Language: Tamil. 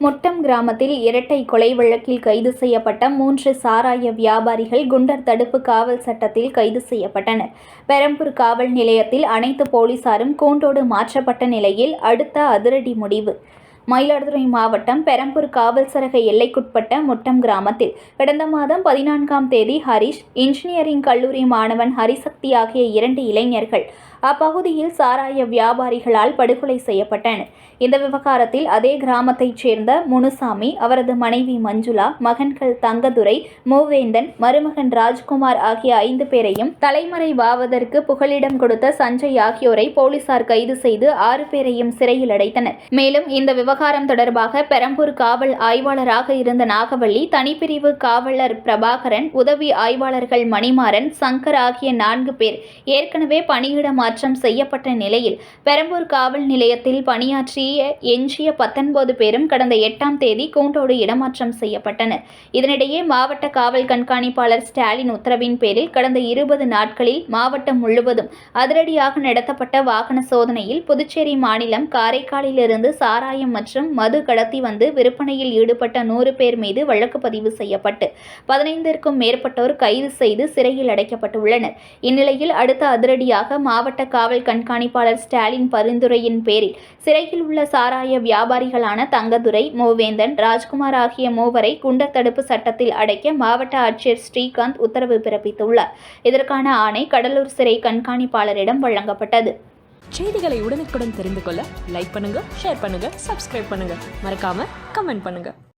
கிராமத்தில் இரட்டை கொலை வழக்கில் கைது செய்யப்பட்ட மூன்று சாராய வியாபாரிகள் குண்டர் தடுப்பு காவல் சட்டத்தில் கைது செய்யப்பட்டனர். பெரம்பூர் காவல் நிலையத்தில் அனைத்து போலீசாரும் கூண்டோடு மாற்றப்பட்ட நிலையில் அடுத்த அதிரடி முடிவு. மயிலாடுதுறை மாவட்டம் பெரம்பூர் காவல் சரக எல்லைக்குட்பட்ட முட்டம் கிராமத்தில் கடந்த மாதம் பதினான்காம் தேதி ஹரிஷ் இன்ஜினியரிங் கல்லூரி மாணவன் ஹரிசக்தி ஆகிய இரண்டு இளைஞர்கள் அப்பகுதியில் சாராய வியாபாரிகளால் படுகொலை செய்யப்பட்டனர். இந்த விவகாரத்தில் அதே கிராமத்தைச் சேர்ந்த முனுசாமி அவரது மனைவி மஞ்சுளா மகன்கள் தங்கதுரை மூவேந்தன் மருமகன் ராஜ்குமார் ஆகிய ஐந்து பேரையும் தலைமறைவாவதற்கு புகலிடம் கொடுத்த சஞ்சய் ஆகியோரை போலீசார் கைது செய்து ஆறு பேரையும் சிறையில் அடைத்தனர். மேலும் இந்த விவகாரம் தொடர்பாக பெரம்பூர் காவல் ஆய்வாளராக இருந்த நாகவள்ளி தனிப்பிரிவு காவலர் பிரபாகரன் உதவி ஆய்வாளர்கள் மணிமாறன் சங்கர் ஆகிய நான்கு பேர் ஏற்கனவே பணியிட மாற்றம் செய்யப்பட்ட நிலையில் பெரம்பூர் காவல் நிலையத்தில் பணியாற்றிய எஞ்சிய பத்தொன்பது பேரும் கடந்த எட்டாம் தேதி கூண்டோடு இடமாற்றம் செய்யப்பட்டனர். இதனிடையே மாவட்ட காவல் கண்காணிப்பாளர் ஸ்டாலின் உத்தரவின் பேரில் கடந்த இருபது நாட்களில் மாவட்டம் முழுவதும் அதிரடியாக நடத்தப்பட்ட வாகன சோதனையில் புதுச்சேரி மாநிலம் காரைக்காலிலிருந்து சாராயம் மற்றும் மது கடத்தி வந்து விற்பனையில் ஈடுபட்ட நூறு பேர் மீது வழக்கு பதிவு செய்யப்பட்டு பதினைந்திற்கும் மேற்பட்டோர் கைது செய்து சிறையில் அடைக்கப்பட்டுள்ளனர். இந்நிலையில் அடுத்த அதிரடியாக மாவட்ட மாவட்ட காவல் கண்காணிப்பாளர் ஸ்டாலின் பரிந்துரையின் பேரில் சிறையில் உள்ள சாராய வியாபாரிகளான தங்கதுரை மோவேந்தன் ராஜ்குமார் ஆகிய மூவரை குண்டர் தடுப்பு சட்டத்தில் அடைக்க மாவட்ட ஆட்சியர் ஸ்ரீகாந்த் உத்தரவு பிறப்பித்துள்ளார். இதற்கான ஆணை கடலூர் சிறை கண்காணிப்பாளரிடம் வழங்கப்பட்டது. செய்திகளை உடனுக்குடன் தெரிந்து கொள்ள லைக் பண்ணுங்க ஷேர் பண்ணுங்க சப்ஸ்கிரைப் பண்ணுங்க. மறக்காம கமெண்ட் பண்ணுங்க.